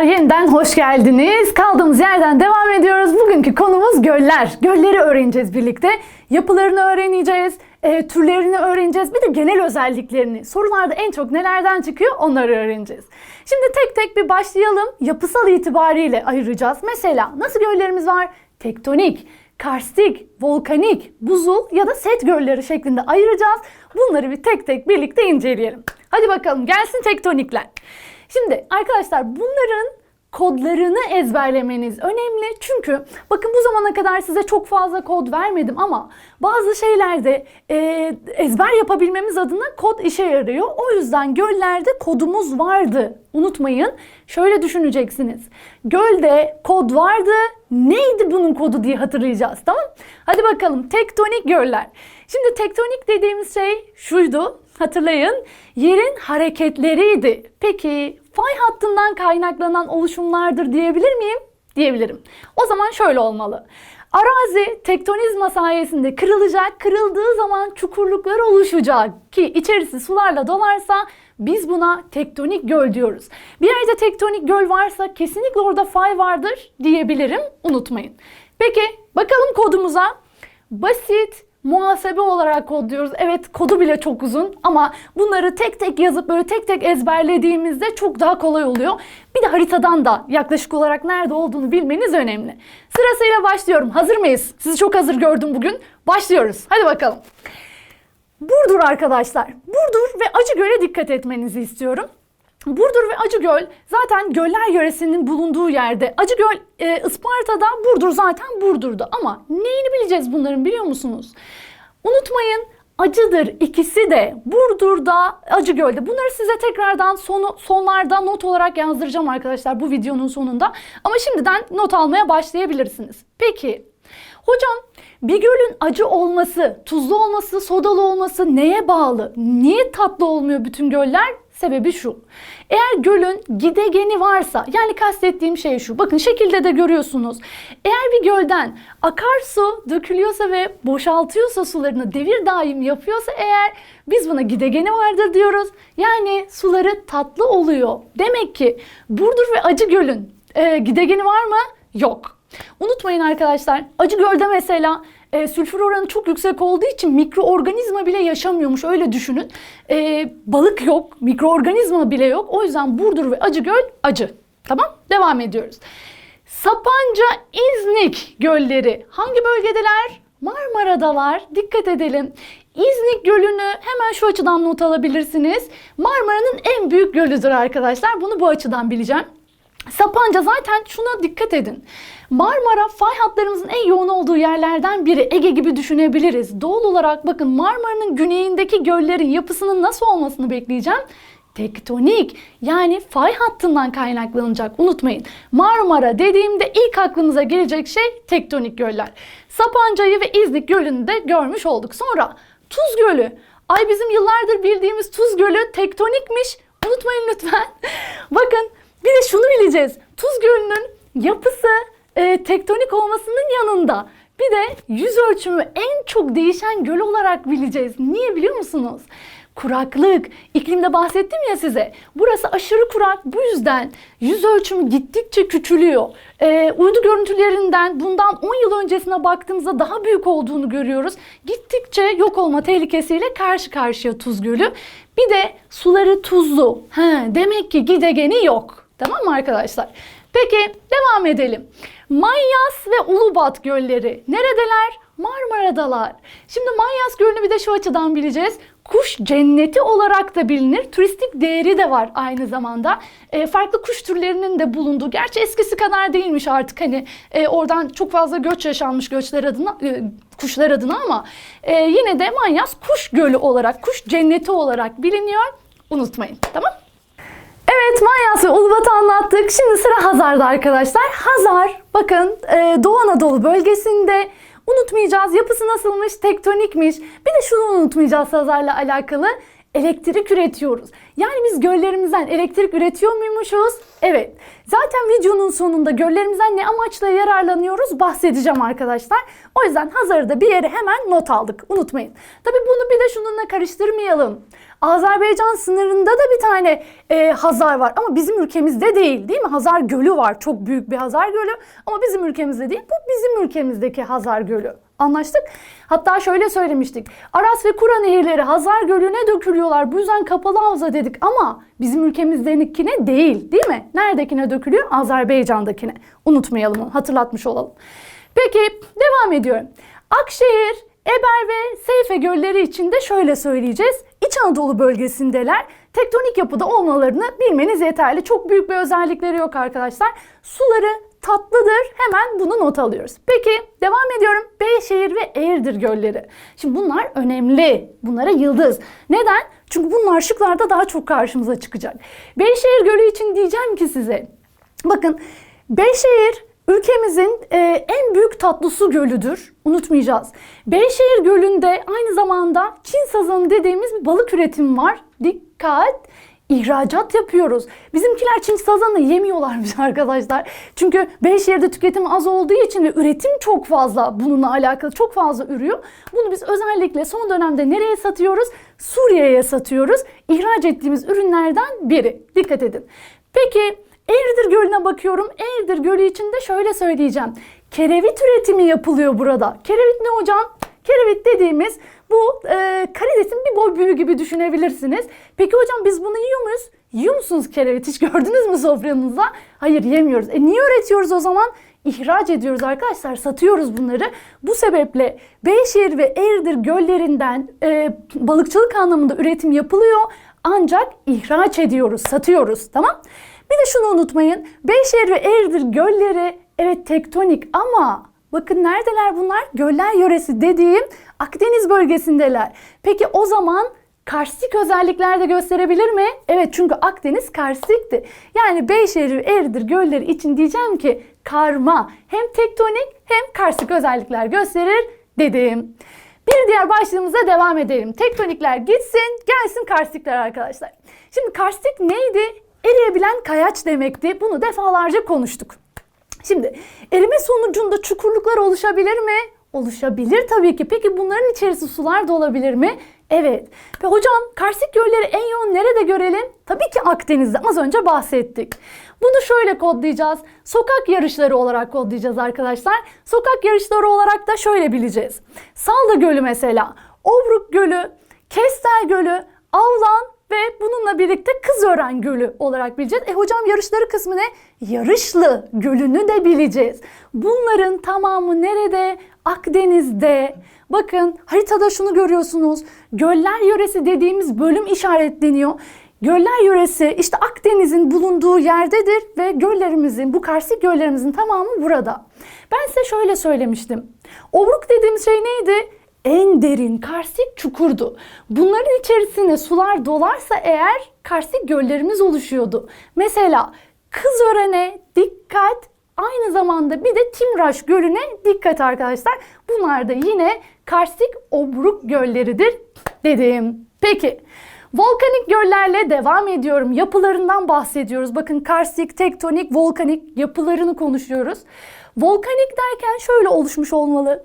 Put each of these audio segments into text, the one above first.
arkadaşlar yeniden hoş geldiniz. Kaldığımız yerden devam ediyoruz. Bugünkü konumuz göller. Gölleri öğreneceğiz birlikte. Yapılarını öğreneceğiz, e, türlerini öğreneceğiz. Bir de genel özelliklerini. Sorularda en çok nelerden çıkıyor onları öğreneceğiz. Şimdi tek tek bir başlayalım. Yapısal itibariyle ayıracağız. Mesela nasıl göllerimiz var? Tektonik, karstik, volkanik, buzul ya da set gölleri şeklinde ayıracağız. Bunları bir tek tek birlikte inceleyelim. Hadi bakalım gelsin tektonikler. Şimdi arkadaşlar bunların kodlarını ezberlemeniz önemli. Çünkü bakın bu zamana kadar size çok fazla kod vermedim ama bazı şeylerde e, ezber yapabilmemiz adına kod işe yarıyor. O yüzden göllerde kodumuz vardı. Unutmayın. Şöyle düşüneceksiniz. Gölde kod vardı. Neydi bunun kodu diye hatırlayacağız. Tamam? Hadi bakalım. Tektonik göller. Şimdi tektonik dediğimiz şey şuydu. Hatırlayın. Yerin hareketleriydi. Peki fay hattından kaynaklanan oluşumlardır diyebilir miyim? Diyebilirim. O zaman şöyle olmalı. Arazi tektonizma sayesinde kırılacak, kırıldığı zaman çukurluklar oluşacak ki içerisi sularla dolarsa biz buna tektonik göl diyoruz. Bir yerde tektonik göl varsa kesinlikle orada fay vardır diyebilirim. Unutmayın. Peki bakalım kodumuza. Basit, muhasebe olarak kodluyoruz. Evet kodu bile çok uzun ama bunları tek tek yazıp böyle tek tek ezberlediğimizde çok daha kolay oluyor. Bir de haritadan da yaklaşık olarak nerede olduğunu bilmeniz önemli. Sırasıyla başlıyorum. Hazır mıyız? Sizi çok hazır gördüm bugün. Başlıyoruz. Hadi bakalım. Burdur arkadaşlar. Burdur ve Acıgöl'e dikkat etmenizi istiyorum. Burdur ve Acıgöl zaten göller yöresinin bulunduğu yerde. Acıgöl e, Isparta'da, Burdur zaten Burdur'da. Ama neyini bileceğiz bunların biliyor musunuz? Unutmayın acıdır ikisi de Burdur'da, Acıgöl'de. Bunları size tekrardan sonu, sonlarda not olarak yazdıracağım arkadaşlar bu videonun sonunda. Ama şimdiden not almaya başlayabilirsiniz. Peki hocam bir gölün acı olması, tuzlu olması, sodalı olması neye bağlı? Niye tatlı olmuyor bütün göller? Sebebi şu. Eğer gölün gidegeni varsa yani kastettiğim şey şu. Bakın şekilde de görüyorsunuz. Eğer bir gölden akarsu dökülüyorsa ve boşaltıyorsa sularını devir daim yapıyorsa eğer biz buna gidegeni vardır diyoruz. Yani suları tatlı oluyor. Demek ki Burdur ve Acıgöl'ün e, gidegeni var mı? Yok. Unutmayın arkadaşlar Acıgöl'de mesela e, sülfür oranı çok yüksek olduğu için mikroorganizma bile yaşamıyormuş öyle düşünün. E, balık yok, mikroorganizma bile yok. O yüzden Burdur ve Acıgöl acı. Tamam devam ediyoruz. Sapanca, İznik gölleri hangi bölgedeler? Marmara'dalar. Dikkat edelim. İznik Gölü'nü hemen şu açıdan not alabilirsiniz. Marmara'nın en büyük gölüdür arkadaşlar. Bunu bu açıdan bileceğim. Sapanca zaten şuna dikkat edin. Marmara fay hatlarımızın en yoğun olduğu yerlerden biri. Ege gibi düşünebiliriz. Doğal olarak bakın Marmara'nın güneyindeki göllerin yapısının nasıl olmasını bekleyeceğim. Tektonik yani fay hattından kaynaklanacak unutmayın. Marmara dediğimde ilk aklınıza gelecek şey tektonik göller. Sapanca'yı ve İznik Gölü'nü de görmüş olduk. Sonra Tuz Gölü. Ay bizim yıllardır bildiğimiz Tuz Gölü tektonikmiş. Unutmayın lütfen. Bakın bir de şunu bileceğiz. Tuz Gölü'nün yapısı e, tektonik olmasının yanında bir de yüz ölçümü en çok değişen göl olarak bileceğiz. Niye biliyor musunuz? Kuraklık, iklimde bahsettim ya size. Burası aşırı kurak. Bu yüzden yüz ölçümü gittikçe küçülüyor. Ee, uydu görüntülerinden bundan 10 yıl öncesine baktığımızda daha büyük olduğunu görüyoruz. Gittikçe yok olma tehlikesiyle karşı karşıya Tuz Gölü. Bir de suları tuzlu. He, demek ki gidegeni yok. Tamam mı arkadaşlar? Peki devam edelim. Manyas ve Ulubat gölleri neredeler? Marmara'dalar. Şimdi Manyas Gölü'nü bir de şu açıdan bileceğiz. Kuş cenneti olarak da bilinir. Turistik değeri de var aynı zamanda. E, farklı kuş türlerinin de bulunduğu. Gerçi eskisi kadar değilmiş artık. Hani e, oradan çok fazla göç yaşanmış göçler adına, e, kuşlar adına ama e, yine de Manyas kuş gölü olarak, kuş cenneti olarak biliniyor. Unutmayın. Tamam? Evet Manyas ve Ulubat'ı anlattık. Şimdi sıra Hazar'da arkadaşlar. Hazar bakın e, Doğu Anadolu bölgesinde unutmayacağız. Yapısı nasılmış? Tektonikmiş. Bir de şunu unutmayacağız Hazar'la alakalı. elektrik üretiyoruz. Yani biz göllerimizden elektrik üretiyor muymuşuz? Evet. Zaten videonun sonunda göllerimizden ne amaçla yararlanıyoruz bahsedeceğim arkadaşlar. O yüzden hazırda bir yere hemen not aldık. Unutmayın. Tabii bunu bir de şununla karıştırmayalım. Azerbaycan sınırında da bir tane e, Hazar var ama bizim ülkemizde değil değil mi? Hazar Gölü var. Çok büyük bir Hazar Gölü ama bizim ülkemizde değil. Bu bizim ülkemizdeki Hazar Gölü. Anlaştık. Hatta şöyle söylemiştik. Aras ve Kura nehirleri Hazar Gölü'ne dökülüyorlar. Bu yüzden kapalı havza dedik ama bizim ülkemizdekine değil değil mi? Neredekine dökülüyor? Azerbaycan'dakine. Unutmayalım onu hatırlatmış olalım. Peki devam ediyorum. Akşehir, Eber ve Seyfe gölleri için de şöyle söyleyeceğiz. İç Anadolu bölgesindeler. Tektonik yapıda olmalarını bilmeniz yeterli. Çok büyük bir özellikleri yok arkadaşlar. Suları tatlıdır. Hemen bunu not alıyoruz. Peki devam ediyorum. Beyşehir ve Eğirdir gölleri. Şimdi bunlar önemli. Bunlara yıldız. Neden? Çünkü bunlar şıklarda daha çok karşımıza çıkacak. Beyşehir Gölü için diyeceğim ki size. Bakın Beyşehir ülkemizin e, en büyük tatlı su gölüdür. Unutmayacağız. Beyşehir Gölü'nde aynı zamanda Çin sazanı dediğimiz bir balık üretimi var. Dikkat! ihracat yapıyoruz. Bizimkiler Çin sazanı yemiyorlarmış arkadaşlar. Çünkü Beyşehir'de tüketim az olduğu için ve üretim çok fazla bununla alakalı çok fazla ürüyor. Bunu biz özellikle son dönemde nereye satıyoruz? Suriye'ye satıyoruz. İhraç ettiğimiz ürünlerden biri. Dikkat edin. Peki Eğirdir Gölü'ne bakıyorum. Eğirdir Gölü için de şöyle söyleyeceğim. Kerevit üretimi yapılıyor burada. Kerevit ne hocam? Kerevit dediğimiz bu e, karidesin bir boy büyüğü gibi düşünebilirsiniz. Peki hocam biz bunu yiyor muyuz? Yiyor musunuz kerevit? Hiç gördünüz mü sofranızda? Hayır yemiyoruz. E niye üretiyoruz o zaman? İhraç ediyoruz arkadaşlar. Satıyoruz bunları. Bu sebeple Beyşehir ve Eğirdir göllerinden e, balıkçılık anlamında üretim yapılıyor. Ancak ihraç ediyoruz, satıyoruz. Tamam? Bir de şunu unutmayın. Beyşehir ve Eğirdir gölleri evet tektonik ama bakın neredeler bunlar? Göller yöresi dediğim Akdeniz bölgesindeler. Peki o zaman karstik özellikler de gösterebilir mi? Evet çünkü Akdeniz karstikti. Yani Beyşehir ve Eğirdir gölleri için diyeceğim ki karma hem tektonik hem karstik özellikler gösterir dedim. Bir diğer başlığımıza devam edelim. Tektonikler gitsin, gelsin karstikler arkadaşlar. Şimdi karstik neydi? Eriyebilen kayaç demekti. Bunu defalarca konuştuk. Şimdi erime sonucunda çukurluklar oluşabilir mi? Oluşabilir tabii ki. Peki bunların içerisi sular da olabilir mi? Evet. Ve hocam karstik gölleri en yoğun nerede görelim? Tabii ki Akdeniz'de. Az önce bahsettik. Bunu şöyle kodlayacağız. Sokak yarışları olarak kodlayacağız arkadaşlar. Sokak yarışları olarak da şöyle bileceğiz. Salda Gölü mesela, Obruk Gölü, Kestel Gölü, Avlan ve bununla birlikte Kızören Gölü olarak bileceğiz. E hocam yarışları kısmı ne? Yarışlı Gölü'nü de bileceğiz. Bunların tamamı nerede? Akdeniz'de. Bakın haritada şunu görüyorsunuz. Göller yöresi dediğimiz bölüm işaretleniyor. Göller yöresi işte Akdeniz'in bulunduğu yerdedir ve göllerimizin, bu karstik göllerimizin tamamı burada. Ben size şöyle söylemiştim. Obruk dediğimiz şey neydi? En derin karstik çukurdu. Bunların içerisine sular dolarsa eğer karstik göllerimiz oluşuyordu. Mesela Kızören'e dikkat, aynı zamanda bir de Timraş Gölü'ne dikkat arkadaşlar. Bunlar da yine karstik obruk gölleridir dedim. Peki Volkanik göllerle devam ediyorum. Yapılarından bahsediyoruz. Bakın karstik, tektonik, volkanik yapılarını konuşuyoruz. Volkanik derken şöyle oluşmuş olmalı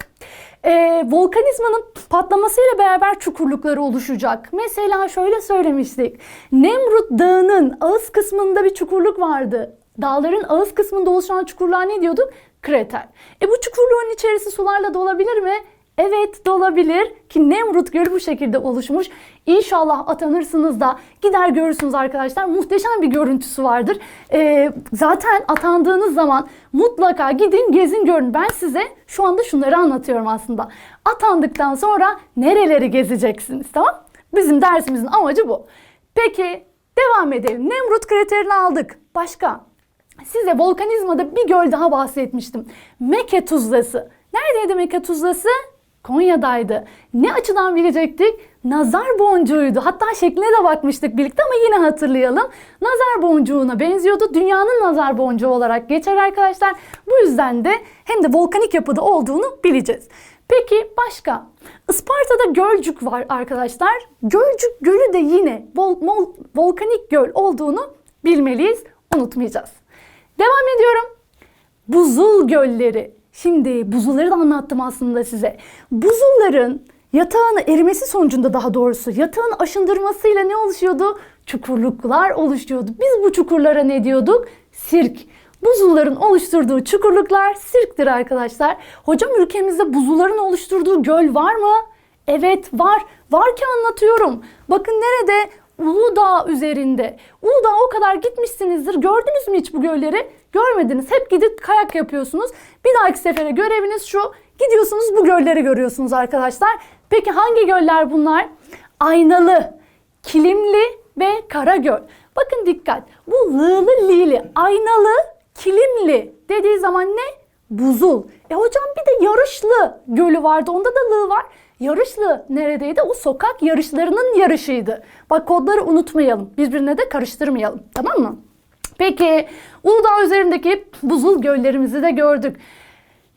e, volkanizmanın patlamasıyla beraber çukurlukları oluşacak. Mesela şöyle söylemiştik. Nemrut Dağı'nın ağız kısmında bir çukurluk vardı. Dağların ağız kısmında oluşan çukurluğa ne diyorduk? Krater. E bu çukurluğun içerisi sularla dolabilir mi? Evet dolabilir ki Nemrut Gölü bu şekilde oluşmuş. İnşallah atanırsınız da gider görürsünüz arkadaşlar. Muhteşem bir görüntüsü vardır. Ee, zaten atandığınız zaman mutlaka gidin gezin görün. Ben size şu anda şunları anlatıyorum aslında. Atandıktan sonra nereleri gezeceksiniz tamam? Bizim dersimizin amacı bu. Peki devam edelim. Nemrut kraterini aldık. Başka? Size volkanizmada bir göl daha bahsetmiştim. Meke Tuzlası. Neredeydi Meke Tuzlası? Konya'daydı. Ne açıdan bilecektik? Nazar boncuğuydu. Hatta şekline de bakmıştık birlikte ama yine hatırlayalım. Nazar boncuğuna benziyordu. Dünyanın nazar boncuğu olarak geçer arkadaşlar. Bu yüzden de hem de volkanik yapıda olduğunu bileceğiz. Peki başka? Isparta'da Gölcük var arkadaşlar. Gölcük Gölü de yine vol- mol- volkanik göl olduğunu bilmeliyiz. Unutmayacağız. Devam ediyorum. Buzul gölleri. Şimdi buzulları da anlattım aslında size. Buzulların yatağın erimesi sonucunda daha doğrusu yatağın aşındırmasıyla ne oluşuyordu? Çukurluklar oluşuyordu. Biz bu çukurlara ne diyorduk? Sirk. Buzulların oluşturduğu çukurluklar sirktir arkadaşlar. Hocam ülkemizde buzulların oluşturduğu göl var mı? Evet var. Var ki anlatıyorum. Bakın nerede? Uludağ üzerinde. Uludağ o kadar gitmişsinizdir. Gördünüz mü hiç bu gölleri? Görmediniz. Hep gidip kayak yapıyorsunuz. Bir dahaki sefere göreviniz şu. Gidiyorsunuz bu gölleri görüyorsunuz arkadaşlar. Peki hangi göller bunlar? Aynalı, Kilimli ve Karagöl. Bakın dikkat. Bu lığlı lili, aynalı, kilimli dediği zaman ne? Buzul. E hocam bir de yarışlı gölü vardı. Onda da lığ var. Yarışlı neredeydi? O sokak yarışlarının yarışıydı. Bak kodları unutmayalım. Birbirine de karıştırmayalım. Tamam mı? Peki Uludağ üzerindeki buzul göllerimizi de gördük.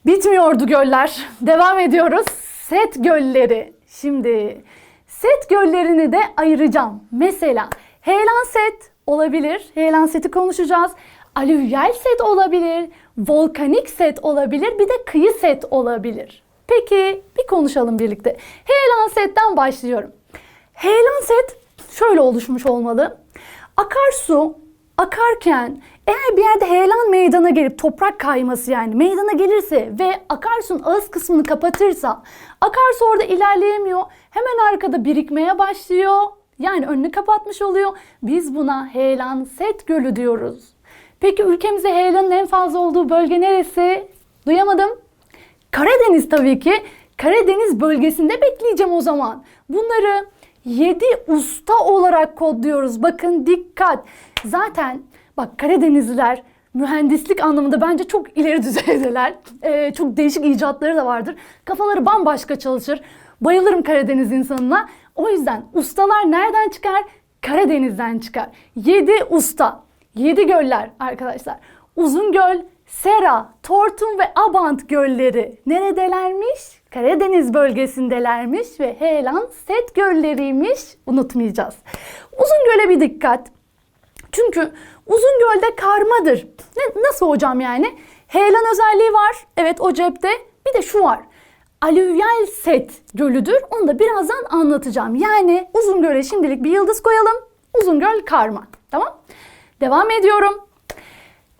Bitmiyordu göller. Devam ediyoruz. Set gölleri. Şimdi set göllerini de ayıracağım. Mesela heyelan set olabilir. Heyelan seti konuşacağız. Alüvyal set olabilir. Volkanik set olabilir. Bir de kıyı set olabilir. Peki bir konuşalım birlikte. Heyelan setten başlıyorum. Heyelan set şöyle oluşmuş olmalı. Akarsu akarken eğer bir yerde heyelan meydana gelip toprak kayması yani meydana gelirse ve akarsunun ağız kısmını kapatırsa akarsu orada ilerleyemiyor. Hemen arkada birikmeye başlıyor. Yani önünü kapatmış oluyor. Biz buna heyelan set gölü diyoruz. Peki ülkemizde heyelanın en fazla olduğu bölge neresi? Duyamadım. Karadeniz tabii ki. Karadeniz bölgesinde bekleyeceğim o zaman. Bunları 7 usta olarak kodluyoruz. Bakın dikkat. Zaten bak Karadenizliler mühendislik anlamında bence çok ileri düzeydeler. Ee, çok değişik icatları da vardır. Kafaları bambaşka çalışır. Bayılırım Karadeniz insanına. O yüzden ustalar nereden çıkar? Karadeniz'den çıkar. 7 usta. 7 göller arkadaşlar. Uzungöl, Sera, Tortum ve Abant gölleri neredelermiş? Karadeniz bölgesindelermiş ve Heyelan Set gölleriymiş. Unutmayacağız. Uzungöl'e bir dikkat. Çünkü Uzungöl'de karmadır. Ne, nasıl hocam yani? Heyelan özelliği var. Evet o cepte. Bir de şu var. Alüvyal set gölüdür. Onu da birazdan anlatacağım. Yani Uzungöl'e şimdilik bir yıldız koyalım. Uzungöl karma. Tamam? Devam ediyorum.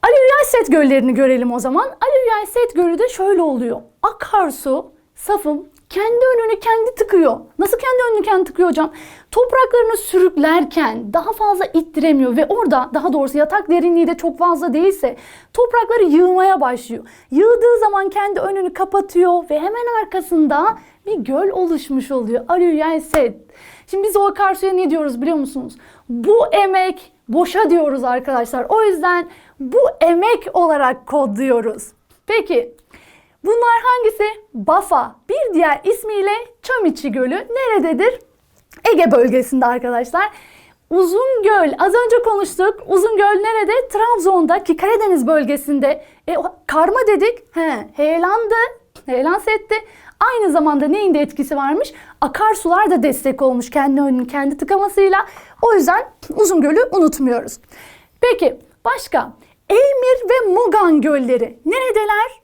Alüvyal set göllerini görelim o zaman. Alüvyal set gölü de şöyle oluyor. Akarsu safım kendi önünü kendi tıkıyor. Nasıl kendi önünü kendi tıkıyor hocam? Topraklarını sürüklerken daha fazla ittiremiyor ve orada daha doğrusu yatak derinliği de çok fazla değilse toprakları yığmaya başlıyor. Yığdığı zaman kendi önünü kapatıyor ve hemen arkasında bir göl oluşmuş oluyor. Alüvyal set. Şimdi biz o akarsuya ne diyoruz biliyor musunuz? Bu emek boşa diyoruz arkadaşlar. O yüzden bu emek olarak kodluyoruz. Peki bunlar hangisi? Bafa. Bir diğer ismiyle Çamiçi Gölü nerededir? Ege bölgesinde arkadaşlar. Uzungöl az önce konuştuk. Uzungöl nerede? Trabzon'da ki Karadeniz bölgesinde. E, karma dedik. He, heyelandı. Heyelan setti. Aynı zamanda neyin de etkisi varmış? Akarsular da destek olmuş kendi önünün kendi tıkamasıyla. O yüzden Uzungöl'ü unutmuyoruz. Peki başka? Eymir ve Mugan gölleri neredeler?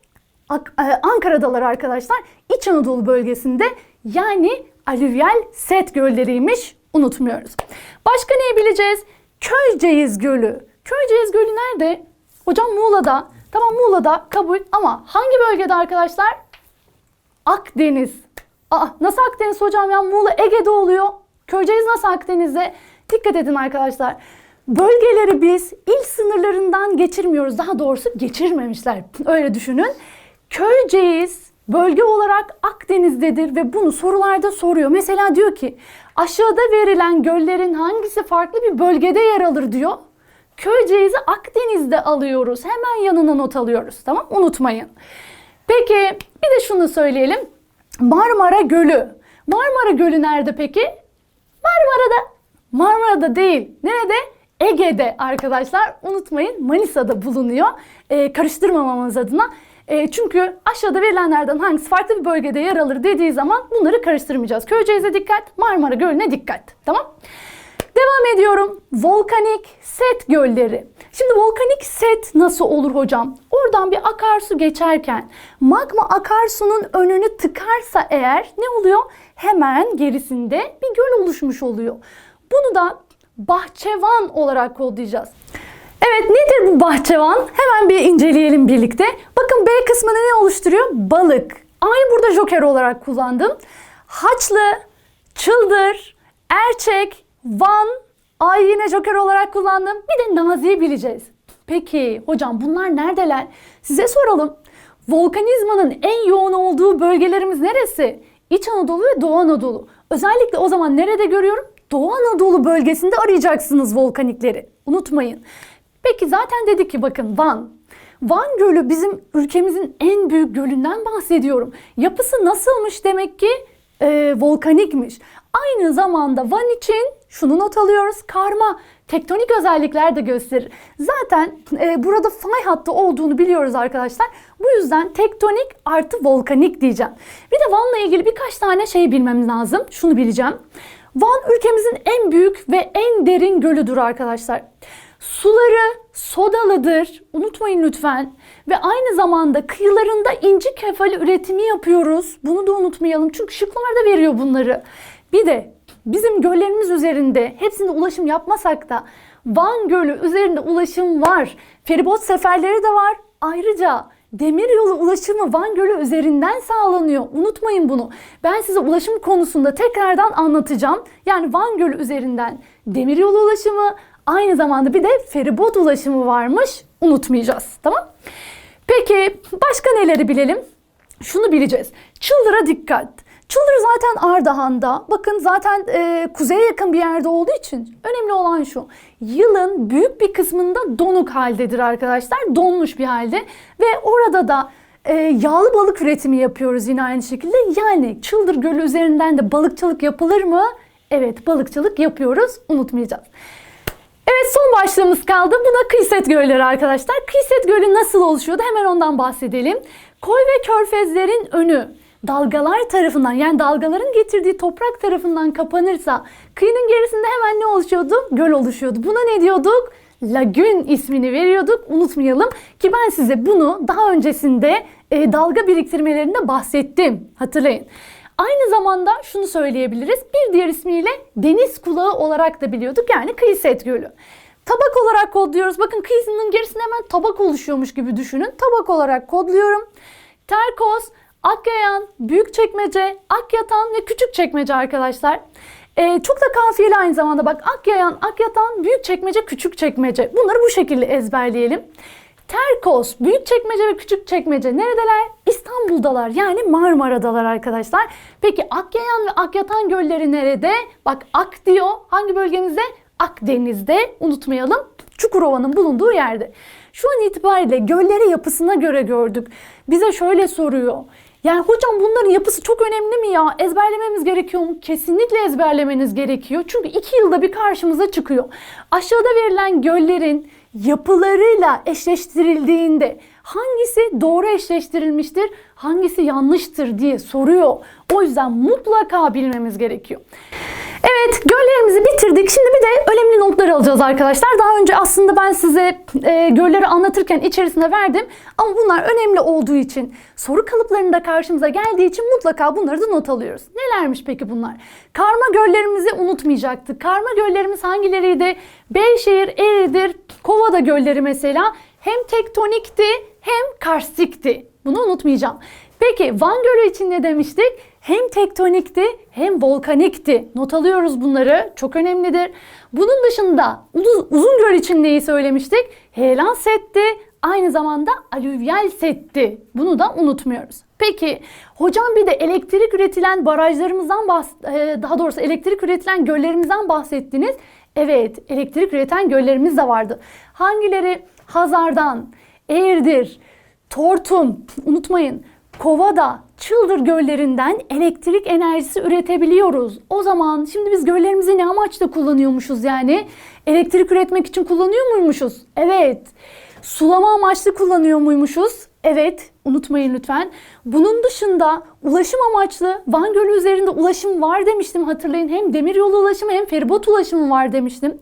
E, Ankara'dalar arkadaşlar. İç Anadolu bölgesinde yani alüvyal set gölleriymiş. Unutmuyoruz. Başka neyi bileceğiz? Köyceğiz Gölü. Köyceğiz Gölü nerede? Hocam Muğla'da. Tamam Muğla'da kabul ama hangi bölgede arkadaşlar? Akdeniz. Aa, nasıl Akdeniz hocam ya? Muğla Ege'de oluyor. Köyceğiz nasıl Akdeniz'de? Dikkat edin arkadaşlar. Bölgeleri biz il sınırlarından geçirmiyoruz. Daha doğrusu geçirmemişler. Öyle düşünün. Köyceğiz bölge olarak Akdeniz'dedir ve bunu sorularda soruyor. Mesela diyor ki aşağıda verilen göllerin hangisi farklı bir bölgede yer alır diyor. Köyceğiz'i Akdeniz'de alıyoruz. Hemen yanına not alıyoruz. Tamam unutmayın. Peki bir de şunu söyleyelim. Marmara Gölü. Marmara Gölü nerede peki? Marmara'da. Marmara'da değil. Nerede? Ege'de arkadaşlar. Unutmayın Manisa'da bulunuyor. Ee, karıştırmamamız adına. E, çünkü aşağıda verilenlerden hangisi farklı bir bölgede yer alır dediği zaman bunları karıştırmayacağız. Köyceğiz'e dikkat, Marmara Gölü'ne dikkat. Tamam? Devam ediyorum. Volkanik set gölleri. Şimdi volkanik set nasıl olur hocam? Oradan bir akarsu geçerken magma akarsunun önünü tıkarsa eğer ne oluyor? Hemen gerisinde bir göl oluşmuş oluyor. Bunu da bahçevan olarak kodlayacağız. Evet nedir bu bahçevan? Hemen bir inceleyelim birlikte. Bakın B kısmını ne oluşturuyor? Balık. Aynı burada joker olarak kullandım. Haçlı, çıldır, erçek, van, ay yine joker olarak kullandım. Bir de naziyi bileceğiz. Peki hocam bunlar neredeler? Size soralım. Volkanizmanın en yoğun olduğu bölgelerimiz neresi? İç Anadolu ve Doğu Anadolu. Özellikle o zaman nerede görüyorum? Doğu Anadolu bölgesinde arayacaksınız volkanikleri. Unutmayın. Peki zaten dedik ki bakın Van. Van Gölü bizim ülkemizin en büyük gölünden bahsediyorum. Yapısı nasılmış demek ki e, volkanikmiş. Aynı zamanda Van için şunu not alıyoruz. Karma tektonik özellikler de gösterir. Zaten e, burada fay hattı olduğunu biliyoruz arkadaşlar. Bu yüzden tektonik artı volkanik diyeceğim. Bir de Van'la ilgili birkaç tane şey bilmemiz lazım. Şunu bileceğim. Van ülkemizin en büyük ve en derin gölüdür arkadaşlar. Suları sodalıdır. Unutmayın lütfen. Ve aynı zamanda kıyılarında inci kefali üretimi yapıyoruz. Bunu da unutmayalım. Çünkü şıklar da veriyor bunları. Bir de bizim göllerimiz üzerinde hepsinde ulaşım yapmasak da Van Gölü üzerinde ulaşım var. Feribot seferleri de var. Ayrıca demiryolu ulaşımı Van Gölü üzerinden sağlanıyor. Unutmayın bunu. Ben size ulaşım konusunda tekrardan anlatacağım. Yani Van Gölü üzerinden demiryolu ulaşımı aynı zamanda bir de feribot ulaşımı varmış. Unutmayacağız. Tamam? Peki başka neleri bilelim? Şunu bileceğiz. Çıldır'a dikkat. Çıldır zaten Ardahan'da. Bakın zaten e, kuzeye yakın bir yerde olduğu için önemli olan şu. Yılın büyük bir kısmında donuk haldedir arkadaşlar. Donmuş bir halde ve orada da e, yağlı balık üretimi yapıyoruz yine aynı şekilde. Yani Çıldır Gölü üzerinden de balıkçılık yapılır mı? Evet balıkçılık yapıyoruz. Unutmayacağız. Evet son başlığımız kaldı. Bu da kıyset gölleri arkadaşlar. Kıyset gölü nasıl oluşuyordu? Hemen ondan bahsedelim. Koy ve körfezlerin önü dalgalar tarafından yani dalgaların getirdiği toprak tarafından kapanırsa kıyının gerisinde hemen ne oluşuyordu? Göl oluşuyordu. Buna ne diyorduk? Lagün ismini veriyorduk. Unutmayalım ki ben size bunu daha öncesinde e, dalga biriktirmelerinde bahsettim. Hatırlayın. Aynı zamanda şunu söyleyebiliriz. Bir diğer ismiyle deniz kulağı olarak da biliyorduk. Yani kıyı set gölü. Tabak olarak kodluyoruz. Bakın kıyısının gerisinde hemen tabak oluşuyormuş gibi düşünün. Tabak olarak kodluyorum. Terkos, Akyayan, Büyükçekmece, Akyatan ve Küçükçekmece arkadaşlar. Ee, çok da kafiyeli aynı zamanda bak Akyayan, Akyatan, Büyükçekmece, Küçükçekmece. Bunları bu şekilde ezberleyelim. Terkos, Büyükçekmece ve Küçükçekmece neredeler? İstanbul'dalar yani Marmara'dalar arkadaşlar. Peki Akyayan ve Akyatan gölleri nerede? Bak Ak diyor. Hangi bölgemizde? Akdeniz'de unutmayalım. Çukurova'nın bulunduğu yerde. Şu an itibariyle gölleri yapısına göre gördük. Bize şöyle soruyor. Yani hocam bunların yapısı çok önemli mi ya? Ezberlememiz gerekiyor mu? Kesinlikle ezberlemeniz gerekiyor. Çünkü iki yılda bir karşımıza çıkıyor. Aşağıda verilen göllerin yapılarıyla eşleştirildiğinde hangisi doğru eşleştirilmiştir, hangisi yanlıştır diye soruyor. O yüzden mutlaka bilmemiz gerekiyor. Evet göllerimizi bitirdik. Şimdi bir de önemli notlar alacağız arkadaşlar. Daha önce aslında ben size e, gölleri anlatırken içerisine verdim. Ama bunlar önemli olduğu için soru kalıplarında karşımıza geldiği için mutlaka bunları da not alıyoruz. Nelermiş peki bunlar? Karma göllerimizi unutmayacaktık. Karma göllerimiz hangileriydi? Beyşehir, Ereğli'dir, Kovada gölleri mesela hem tektonikti hem karstikti. Bunu unutmayacağım. Peki Van Gölü için ne demiştik? Hem tektonikti hem volkanikti. Not alıyoruz bunları. Çok önemlidir. Bunun dışında Uzun Göl için neyi söylemiştik? Heyelan setti. Aynı zamanda alüvyal setti. Bunu da unutmuyoruz. Peki hocam bir de elektrik üretilen barajlarımızdan bahs daha doğrusu elektrik üretilen göllerimizden bahsettiniz. Evet, elektrik üreten göllerimiz de vardı. Hangileri? Hazar'dan, Eğirdir, Tortum, unutmayın. Kovada, Çıldır göllerinden elektrik enerjisi üretebiliyoruz. O zaman şimdi biz göllerimizi ne amaçla kullanıyormuşuz yani? Elektrik üretmek için kullanıyor muymuşuz? Evet. Sulama amaçlı kullanıyor muymuşuz? Evet, unutmayın lütfen. Bunun dışında ulaşım amaçlı Van Gölü üzerinde ulaşım var demiştim hatırlayın. Hem demiryolu ulaşımı hem feribot ulaşımı var demiştim.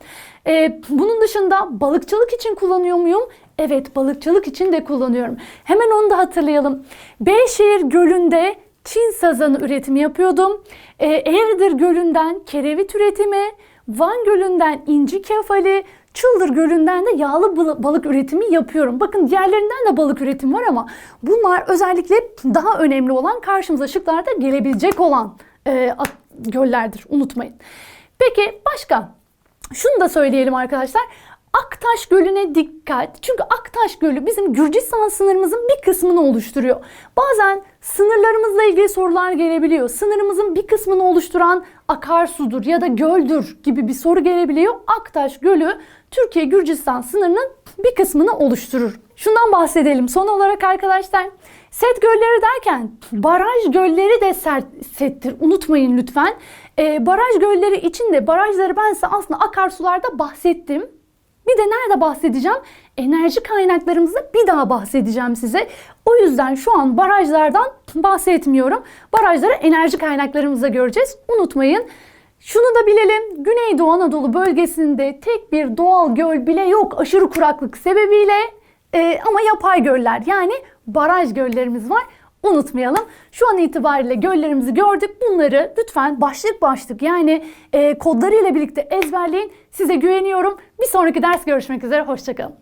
Ee, bunun dışında balıkçılık için kullanıyor muyum? Evet, balıkçılık için de kullanıyorum. Hemen onu da hatırlayalım. Beyşehir Gölü'nde Çin sazanı üretimi yapıyordum. Ee, Eğridir Gölü'nden kerevit üretimi, Van Gölü'nden inci kefali, Çıldır Gölü'nden de yağlı bal- balık üretimi yapıyorum. Bakın diğerlerinden de balık üretimi var ama bunlar özellikle daha önemli olan karşımıza şıklarda gelebilecek olan e, göllerdir. Unutmayın. Peki başka? Şunu da söyleyelim arkadaşlar. Aktaş Gölü'ne dikkat. Çünkü Aktaş Gölü bizim Gürcistan sınırımızın bir kısmını oluşturuyor. Bazen sınırlarımızla ilgili sorular gelebiliyor. Sınırımızın bir kısmını oluşturan akarsudur ya da göldür gibi bir soru gelebiliyor. Aktaş Gölü Türkiye Gürcistan sınırının bir kısmını oluşturur. Şundan bahsedelim son olarak arkadaşlar. Set gölleri derken baraj gölleri de sert, settir. Unutmayın lütfen. Ee, baraj gölleri içinde barajları ben size aslında akarsularda bahsettim. Bir de nerede bahsedeceğim? Enerji kaynaklarımızda bir daha bahsedeceğim size. O yüzden şu an barajlardan bahsetmiyorum. Barajları enerji kaynaklarımızda göreceğiz. Unutmayın. Şunu da bilelim. Güneydoğu Anadolu bölgesinde tek bir doğal göl bile yok aşırı kuraklık sebebiyle. Ee, ama yapay göller yani baraj göllerimiz var. Unutmayalım. Şu an itibariyle göllerimizi gördük. Bunları lütfen başlık başlık yani e, kodlarıyla birlikte ezberleyin. Size güveniyorum. Bir sonraki ders görüşmek üzere. Hoşçakalın.